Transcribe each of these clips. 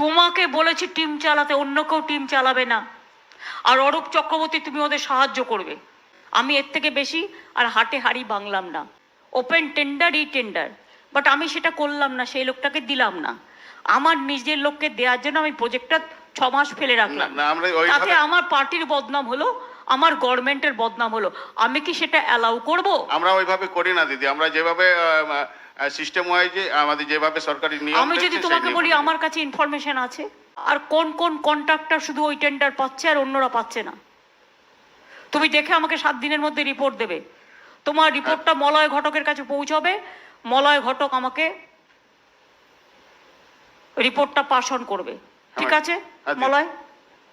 তোমাকে বলেছি টিম চালাতে অন্য কেউ টিম চালাবে না। আর অরূপ চক্রবর্তী তুমি ওদের সাহায্য করবে। আমি এর থেকে বেশি আর হাটে হাড়ি বাংলাম না। Open tender e tender but আমি সেটা করলাম না সেই লোকটাকে দিলাম না। আমার নিজের লোককে দেওয়ার জন্য আমি প্রজেক্টটা ছ মাস ফেলে রাখলাম। তাতে আমার পার্টির বদনাম হলো আমার গভর্নমেন্টের বদনাম হলো। আমি কি সেটা অ্যালাউ করব? আমরা ওইভাবে করি না দিদি। আমরা যেভাবে সিস্টেম ওয়াইজ আমাদের যেভাবে সরকারি নিয়ম আমি যদি তোমাকে বলি আমার কাছে ইনফরমেশন আছে। আর কোন কোন কন্ট্রাক্টর শুধু ওই টেন্ডার পাচ্ছে আর অন্যরা পাচ্ছে না? তুমি দেখে আমাকে সাত দিনের মধ্যে রিপোর্ট দেবে। তোমার রিপোর্টটা মলয় ঘটকের কাছে পৌঁছবে। মলয় ঘটক আমাকে রিপোর্টটা পাশন করবে। ঠিক আছে? আচ্ছা। মলয়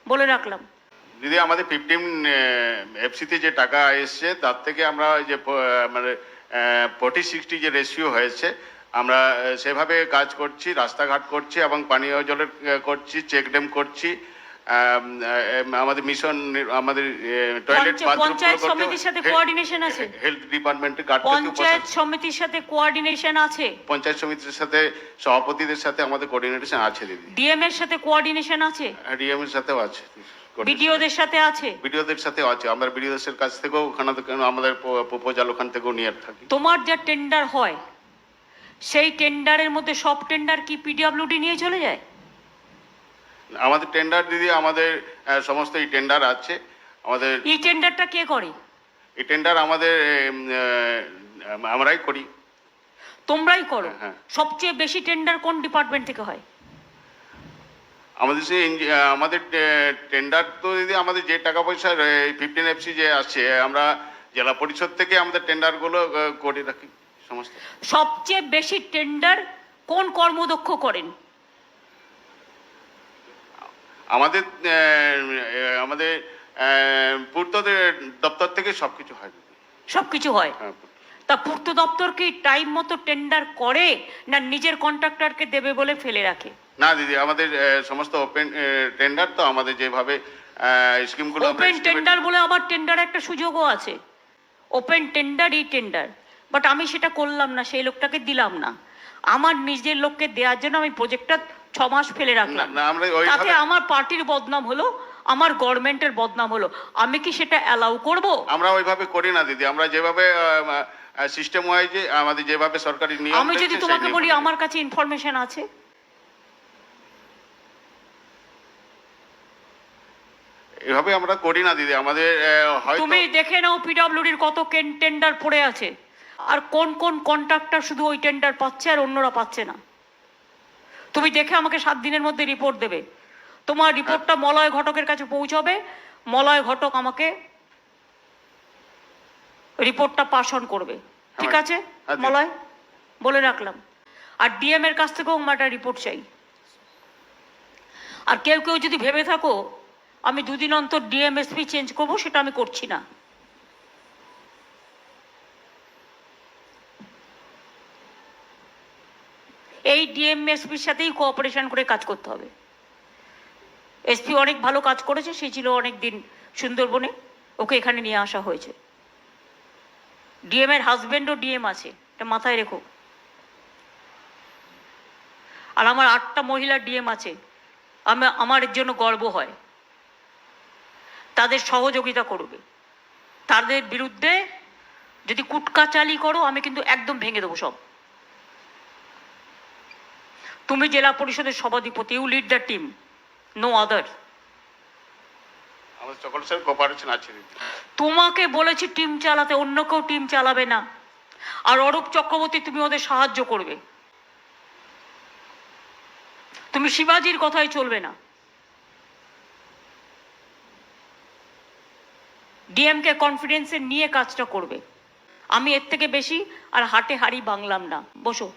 বলে রাখলাম। দিদি আমাদের ফিফটিন এফসিতে যে টাকা এসছে তার থেকে আমরা যে মানে ফোর্টি সিক্সটি যে রেশিও হয়েছে আমরা সেভাবে কাজ করছি রাস্তাঘাট করছি এবং পানীয় জলের করছি চেক ড্যাম করছি আমাদের মিশন আমাদের টয়লেট পঞ্চায়েত সমিতির সাথে কোঅর্ডিনেশন আছে? হেলথ ডিপার্টমেন্টের কার্ড পঞ্চায়েত সমিতির সাথে কোঅর্ডিনেশন আছে? পঞ্চায়েত সমিতির সাথে সভাপতিদের সাথে আমাদের কোঅর্ডিনেশন আছে দিদি। ডিএম এর সাথে কোঅর্ডিনেশন আছে? ডিএম এর সাথেও আছে। বিডিওদের সাথে আছে? বিডিওদের সাথেও আছে। আমরা বিডিওদের কাছ থেকেও ওখানে আমাদের প্রপোজাল ওখান থেকেও নিয়ে থাকি। তোমার যা টেন্ডার হয় সেই টেন্ডারের মধ্যে সব টেন্ডার কি পিডব্লিউডি নিয়ে চলে যায়? আমাদের টেন্ডার দিদি আমাদের সমস্ত এই টেন্ডার আছে। আমাদের এই টেন্ডারটা কে করে? এই টেন্ডার আমাদের আমরাই করি। তোমরাই করো? হ্যাঁ। সবচেয়ে বেশি টেন্ডার কোন ডিপার্টমেন্ট থেকে হয়? আমাদের সেই আমাদের টেন্ডার তো দিদি আমাদের যে টাকা পয়সা ফিফটিন এফসি যে আছে আমরা জেলা পরিষদ থেকে আমাদের টেন্ডারগুলো করে রাখি সমস্ত। সবচেয়ে বেশি টেন্ডার কোন কর্মদক্ষ করেন? আমাদের আমাদের পূর্ত দপ্তর থেকে সব কিছু হয়। সব কিছু হয় হ্যাঁ তা পূর্ত দপ্তর কি টাইম মতো টেন্ডার করে না নিজের কন্ট্রাক্টরকে দেবে বলে ফেলে রাখে? না দিদি আমাদের সমস্ত ওপেন টেন্ডার তো আমাদের যেভাবে স্কিমগুলো ওপেন টেন্ডার বলে আমার টেন্ডার একটা সুযোগও আছে। Open tender e tender but আমি সেটা করলাম না সেই লোকটাকে দিলাম না। আমার নিজের লোককে দেওয়ার জন্য আমি প্রজেক্টটা ছ মাস ফেলে রাখলাম। না, আমরা তাতে আমার পার্টির বদনাম হলো আমার গভর্নমেন্টের বদনাম হলো। আমি কি সেটা অ্যালাউ করব? আমরা ওইভাবে করি না দিদি। আমরা যেভাবে সিস্টেম ওয়াইজ আমাদের যেভাবে সরকারি নিয়ম আমি যদি তোমাকে বলি আমার কাছে ইনফরমেশন আছে। এভাবে আমরা করি না দিদি। আমাদের হয়তো তুমি দেখে নাও পিডব্লিউডির কত টেন্ডার পড়ে আছে। আর কোন কোন কন্ট্রাক্টর শুধু ওই টেন্ডার পাচ্ছে আর অন্যরা পাচ্ছে না। তুমি দেখে আমাকে সাত দিনের মধ্যে রিপোর্ট দেবে। তোমার রিপোর্টটা মলয় ঘটকের কাছে পৌঁছবে। মলয় ঘটক আমাকে রিপোর্টটা পাশন করবে। ঠিক আছে? হ্যাঁ, মলয় বলে রাখলাম। আর ডিএম এর কাছ থেকেও আমার একটা রিপোর্ট চাই। আর কেউ কেউ যদি ভেবে থাকো আমি দুদিন অন্তর ডিএমএসপি চেঞ্জ করব, সেটা আমি করছি না। এই ডিএমএসপির সাথেই কোঅপারেশন করে কাজ করতে হবে। এসপি অনেক ভালো কাজ করেছে, সে ছিল অনেক দিন সুন্দরবনে, ওকে এখানে নিয়ে আসা হয়েছে। ডিএম এর হাজবেন্ডও ডিএম আছে, এটা মাথায় রেখো। আর আমার আটটা মহিলা ডিএম আছে, আমি আমার জন্য গর্ব হয়। তাদের সহযোগিতা করবে। তাদের বিরুদ্ধে যদি কুটকাচালি করো আমি কিন্তু একদম ভেঙে দেবো সব। তুমি জেলা পরিষদের সভাধিপতি you lead the team no other তোমাকে বলেছি টিম চালাতে অন্য কেউ টিম চালাবে না। আর অরূপ চক্রবর্তী তুমি ওদের সাহায্য করবে। তুমি শিবাজির কথাই চলবে না। ডিএমকে কনফিডেন্সে নিয়ে কাজটা করবে। আমি এর থেকে বেশি আর হাটে হাড়ি বাংলাম না। বসো।